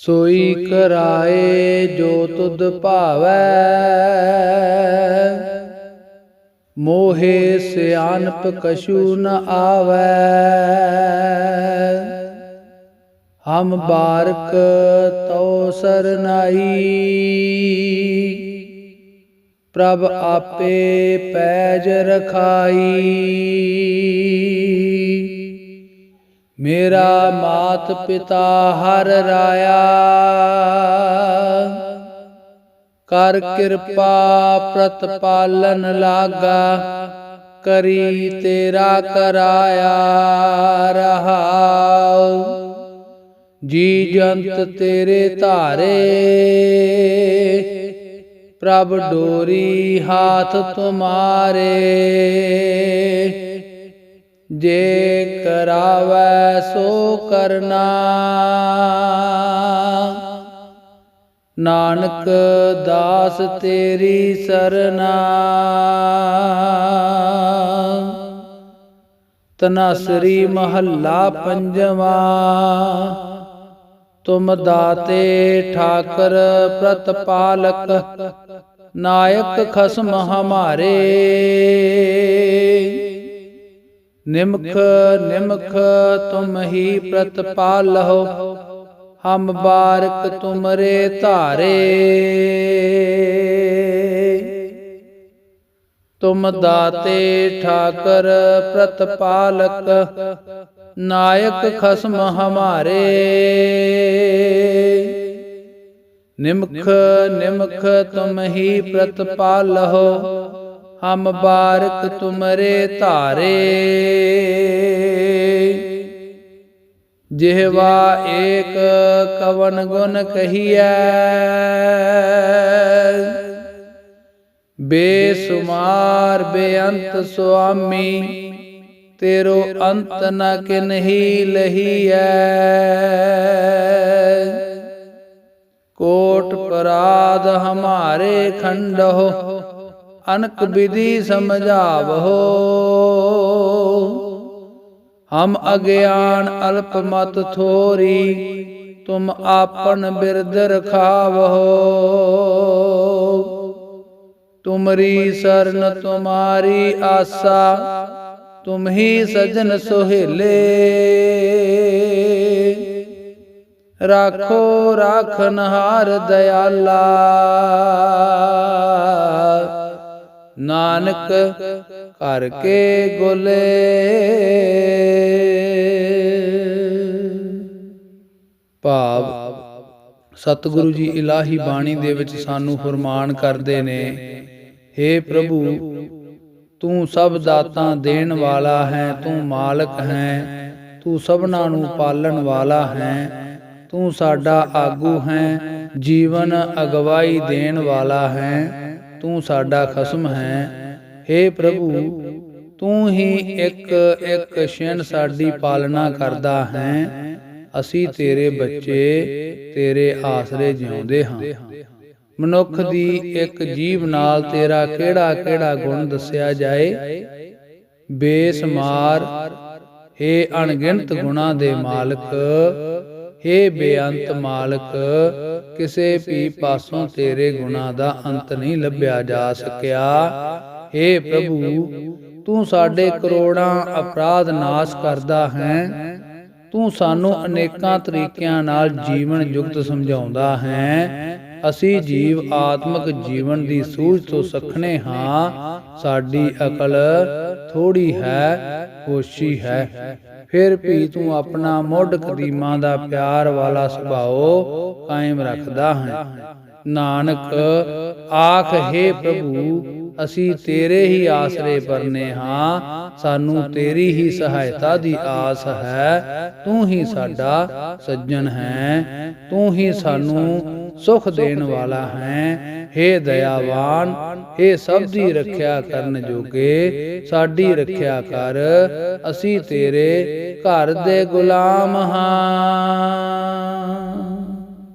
ਸੋਈ ਕਰਾਏ ਜੋ ਤੁਧ ਭਾਵੈ। ਮੋਹੇ ਸਿਆਨਪ ਕਛੂ ਨ ਆਵੈ। ਹਮ ਬਾਰਕ ਤੋ ਸਰਨਾਈ। ਪ੍ਰਭ ਆਪੇ ਪੈਜ ਰਖਾਈ। ਮੇਰਾ ਮਾਤ ਪਿਤਾ ਹਰ ਰਾਇਆ। ਕਰ ਕਿਰਪਾ ਪ੍ਰਤਪਾਲਨ ਲਾਗਾ, ਕਰੀ ਤੇਰਾ ਕਰਾਇਆ ਰਹਾਉ। ਜੀ ਜੰਤ ਤੇਰੇ ਧਾਰੇ, ਪ੍ਰਭ ਡੋਰੀ ਹਾਥ ਤੁਮਾਰੇ। ਜੇ ਕਰਾਵੈ ਸੋ ਕਰਨਾ। ਨਾਨਕ ਦਾਸ ਤੇਰੀ ਸਰਨਾ। ਤਨਾਸਰੀ ਮਹੱਲਾ ਪੰਜਵਾ। ਤੁਮ ਦਾਤੇ ਠਾਕਰ ਪ੍ਰਤਪਾਲਕ ਨਾਇਕ ਖਸਮ ਹਮਾਰੇ। ਨਿਮਖ ਨਿਮਖ ਤੁਮ ਹੀ ਪ੍ਰਤਪਾਲਹੁ ਹਮ ਬਾਰਕ ਤੁਮਰੇ ਧਾਰੇ। ਤੁਮ ਦਾਤੇ ਠਾਕਰ ਪ੍ਰਤਪਾਲਕ ਨਾਇਕ ਖਸਮ ਹਮਾਰੇ। ਨਿਮਖ ਨਿਮਖ ਤੁਮ ਹੀ ਪ੍ਰਤਪਾਲਹੁ ਹਮ ਬਾਰਕ ਤੁਮਰੇ ਧਾਰੇ। ਜਿਹਵਾ ਏਕ ਕਵਨ ਗੁਣ ਕਹੀਐ। ਬੇਸੁਮਾਰ ਬੇਅੰਤ ਸੁਆਮੀ, ਤੇਰੋ ਅੰਤ ਨ ਕਿਨਹੀ ਲਹੀਐ। ਕੋਟ ਪਰਾਧ ਹਮਾਰੇ ਖੰਡੋ ਅਨਕ ਵਿਧੀ ਸਮਝਾਵੋ ਹਮ ਅਗਿਆਨ ਅਲਪ ਮਤ ਥੋਰੀ, ਤੁਮ ਆਪਨ ਬਿਰਦ ਰਖਾਵੋ ਤੁਮਰੀ ਸਰਨ ਤੁਮਾਰੀ ਆਸਾ ਤੁਮ ਹੀ ਸਜਨ ਸੁਹੇਲੇ। ਰਾਖੋ ਰਾਖਨਹਾਰ ਦਇਆਲਾ। ਨਾਨਕ ਕਰ ਕੇ ਗੋਲੇ। ਭਾਵ ਸਤਿਗੁਰੂ ਜੀ ਇਲਾਹੀ ਬਾਣੀ ਦੇ ਵਿੱਚ ਸਾਨੂੰ ਫਰਮਾਨ ਕਰਦੇ ਨੇ हे ਪ੍ਰਭੂ, ਤੂੰ ਸਭ ਦਾਤਾਂ ਦੇਣ ਵਾਲਾ ਹੈ, ਤੂੰ ਮਾਲਕ ਹੈ, ਤੂੰ ਸਭਨਾਂ ਨੂੰ ਪਾਲਣ ਵਾਲਾ ਹੈ, ਤੂੰ ਸਾਡਾ ਆਗੂ ਹੈ, ਜੀਵਨ ਅਗਵਾਈ ਦੇਣ ਵਾਲਾ ਹੈ। ਤੂੰ ਸਾਡਾ ਖਸਮ ਹੈ। हे ਪ੍ਰਭੂ, ਤੂੰ ਹੀ ਇੱਕ ਇੱਕ ਛਿਣ ਸਾਡੀ ਪਾਲਣਾ ਕਰਦਾ ਹੈ। ਅਸੀਂ ਤੇਰੇ ਬੱਚੇ, ਤੇਰੇ ਆਸਰੇ ਜਿਉਂਦੇ ਹਾਂ। ਮਨੁੱਖ ਦੀ ਇੱਕ ਜੀਵ ਨਾਲ ਤੇਰਾ ਕਿਹੜਾ ਕਿਹੜਾ ਗੁਣ ਦੱਸਿਆ ਜਾਏ? ਬੇਸਮਾਰ ਏ ਅਣਗਿਣਤ ਗੁਣਾ ਦੇ ਮਾਲਕ ਏ ਬੇਅੰਤ ਮਾਲਕ, ਕਿਸੇ ਵੀ ਪਾਸੋਂ ਤੇਰੇ ਗੁਣਾ ਦਾ ਅੰਤ ਨਹੀਂ ਲੱਭਿਆ ਜਾ ਸਕਿਆ। ਏ ਪ੍ਰਭੂ, ਤੂੰ ਸਾਡੇ ਕਰੋੜਾਂ ਅਪਰਾਧ ਨਾਸ਼ ਕਰਦਾ ਹੈ। ਤੂੰ ਸਾਨੂੰ ਅਨੇਕਾਂ ਤਰੀਕਿਆਂ ਨਾਲ ਜੀਵਨ ਯੁਕਤ ਸਮਝਾਉਂਦਾ ਹੈ। ਅਸੀਂ ਜੀਵ ਆਤਮਿਕ ਜੀਵਨ ਦੀ ਸੂਝ ਤੋਂ ਸਖਣੇ ਹਾਂ। ਸਾਡੀ ਅਕਲ ਥੋੜੀ ਹੈ ਹੋਸ਼ੀ ਹੈ। ਫਿਰ ਵੀ ਤੂੰ ਆਪਣਾ ਮੁੱਢ ਕਦੀਮਾਂ ਦਾ ਪਿਆਰ ਵਾਲਾ ਸੁਭਾਅ ਕਾਇਮ ਰੱਖਦਾ ਹੈ। ਨਾਨਕ ਆਖ ਹੈ ਪ੍ਰਭੂ ਅਸੀਂ ਤੇਰੇ ਹੀ ਆਸਰੇ ਪਰਨੇ ਹਾਂ, ਸਾਨੂੰ ਤੇਰੀ ਹੀ ਸਹਾਇਤਾ ਦੀ ਆਸ ਹੈ, ਤੂੰ ਹੀ ਸਾਡਾ ਸੱਜਣ ਹੈ, ਤੂੰ ਹੀ ਸਾਨੂੰ ਸੁਖ ਦੇਣ ਵਾਲਾ ਹੈ। हे ਦਇਆਵਾਨ हे ਸਭ ਦੀ ਰੱਖਿਆ ਕਰਨ ਜੋਗੇ, ਸਾਡੀ ਰੱਖਿਆ ਕਰ, ਅਸੀਂ ਤੇਰੇ ਘਰ ਦੇ ਗੁਲਾਮ ਹਾਂ।